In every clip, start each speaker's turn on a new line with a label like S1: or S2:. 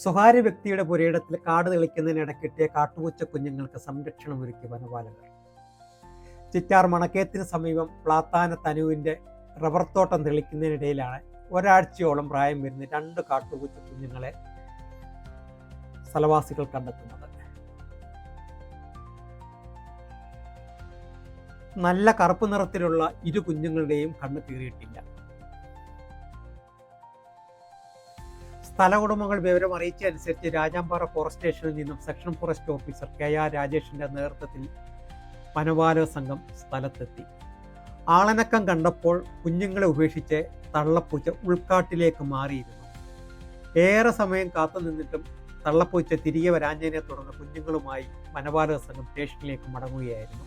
S1: സ്വകാര്യ വ്യക്തിയുടെ പുരയിടത്തിൽ കാട് തെളിക്കുന്നതിനിടയ്ക്കെത്തിയ കാട്ടുപൂച്ച കുഞ്ഞുങ്ങൾക്ക് സംരക്ഷണം ഒരുക്കി വനപാലകർ. ചിറ്റാർ മണക്കേത്തിന് സമീപം പ്ലാത്താന തനുവിന്റെ റബ്ബർ തോട്ടം തെളിക്കുന്നതിനിടയിലാണ് ഒരാഴ്ചയോളം പ്രായം വരുന്ന രണ്ട് കാട്ടുപൂച്ച കുഞ്ഞുങ്ങളെ സ്ഥലവാസികൾ കണ്ടെത്തുന്നത്. നല്ല കറുപ്പ് നിറത്തിലുള്ള ഇരു കുഞ്ഞുങ്ങളുടെയും കണ്ണ് കീറിയിട്ടില്ല. സ്ഥല ഉടമകൾ വിവരം അറിയിച്ചതനുസരിച്ച് രാജാമ്പാറ ഫോറസ്റ്റ് സ്റ്റേഷനിൽ നിന്നും section forest officer K R രാജേഷിന്റെ നേതൃത്വത്തിൽ വനപാലക സംഘം സ്ഥലത്തെത്തി. ആളനക്കം കണ്ടപ്പോൾ കുഞ്ഞുങ്ങളെ ഉപേക്ഷിച്ച് തള്ളപ്പൂച്ച ഉൾക്കാട്ടിലേക്ക് മാറിയിരുന്നു. ഏറെ സമയം കാത്തു നിന്നിട്ടും തള്ളപ്പൂച്ച തിരികെ വരാഞ്ഞതിനെ തുടർന്ന് കുഞ്ഞുങ്ങളുമായി വനപാലക സംഘം സ്റ്റേഷനിലേക്ക് മടങ്ങുകയായിരുന്നു.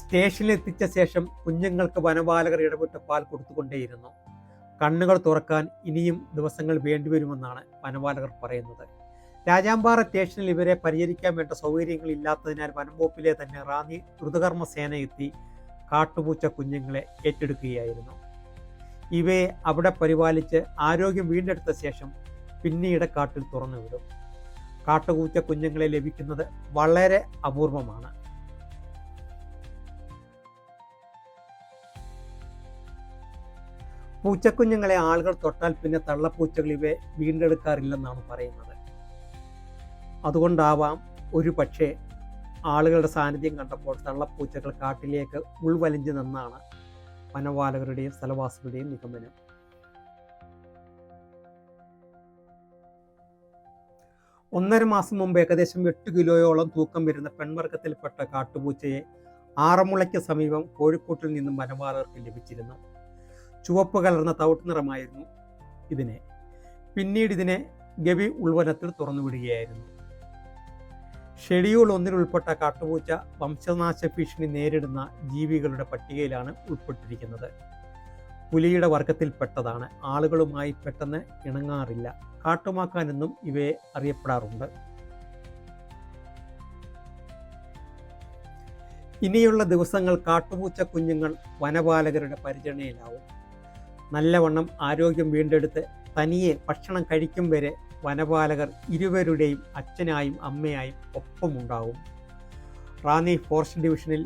S1: സ്റ്റേഷനിൽ എത്തിച്ച ശേഷം കുഞ്ഞുങ്ങൾക്ക് വനപാലകർ ഇടപെട്ട് പാൽ കൊടുത്തുകൊണ്ടേയിരുന്നു. കണ്ണുകൾ തുറക്കാൻ ഇനിയും ദിവസങ്ങൾ വേണ്ടിവരുമെന്നാണ് വനപാലകർ പറയുന്നത്. രാജാമ്പാറ സ്റ്റേഷനിൽ ഇവരെ പരിചരിക്കാൻ വേണ്ട സൗകര്യങ്ങൾ ഇല്ലാത്തതിനാൽ വനംവകുപ്പിലെ തന്നെ റാന്നി ദ്രുതകർമ്മ സേന എത്തി കാട്ടുപൂച്ച കുഞ്ഞുങ്ങളെ ഏറ്റെടുക്കുകയായിരുന്നു. ഇവയെ അവിടെ പരിപാലിച്ച് ആരോഗ്യം വീണ്ടെടുത്ത ശേഷം പിന്നീട് കാട്ടിൽ തുറന്നുവിടും. കാട്ടുപൂച്ച കുഞ്ഞുങ്ങളെ ലഭിക്കുന്നത് വളരെ അപൂർവമാണ്. പൂച്ചക്കുഞ്ഞുങ്ങളെ ആളുകൾ തൊട്ടാൽ പിന്നെ തള്ളപ്പൂച്ചകൾ ഇവയെ വീണ്ടെടുക്കാറില്ലെന്നാണ് പറയുന്നത്. അതുകൊണ്ടാവാം ഒരു പക്ഷേ ആളുകളുടെ സാന്നിധ്യം കണ്ടപ്പോൾ തള്ളപ്പൂച്ചകൾ കാട്ടിലേക്ക് ഉൾവലിഞ്ഞു നിന്നാണ് വനപാലകരുടെയും സ്ഥലവാസികളുടെയും നിഗമനം. ഒന്നര മാസം മുമ്പ് ഏകദേശം എട്ട് കിലോയോളം തൂക്കം വരുന്ന പെൺവർഗത്തിൽപ്പെട്ട കാട്ടുപൂച്ചയെ ആറമുളയ്ക്ക് സമീപം കോഴിക്കോട്ടിൽ നിന്നും വനപാലകർക്ക് ലഭിച്ചിരുന്നു. ചുവപ്പ് കലർന്ന തവിട്ട് നിറമായിരുന്നു ഇതിനെ. പിന്നീട് ഇതിനെ ഗവി ഉൾവനത്തിൽ തുറന്നുവിടുകയായിരുന്നു. ഷെഡ്യൂൾ ഒന്നിൽ ഉൾപ്പെട്ട കാട്ടുപൂച്ച വംശനാശ ഭീഷണി നേരിടുന്ന ജീവികളുടെ പട്ടികയിലാണ് ഉൾപ്പെട്ടിരിക്കുന്നത്. പുലിയുടെ വർഗത്തിൽപ്പെട്ടതാണ് ആളുകളുമായി പെട്ടെന്ന് ഇണങ്ങാറില്ല. കാട്ടുമാക്കാനെന്നും ഇവയെ അറിയപ്പെടാറുണ്ട്. ഇനിയുള്ള ദിവസങ്ങൾ കാട്ടുപൂച്ച കുഞ്ഞുങ്ങൾ വനപാലകരുടെ പരിചരണയിലാവും. നല്ലവണ്ണം ആരോഗ്യം വീണ്ടെടുത്ത് തനിയെ ഭക്ഷണം കഴിക്കും വരെ വനപാലകർ ഇരുവരുടെയും അച്ഛനായും അമ്മയായും ഒപ്പമുണ്ടാവും. റാന്നി ഫോറസ്റ്റ് ഡിവിഷനിൽ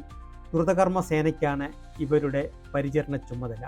S1: ദ്രുതകർമ്മ സേനയ്ക്കാണ് ഇവരുടെ പരിചരണ ചുമതല.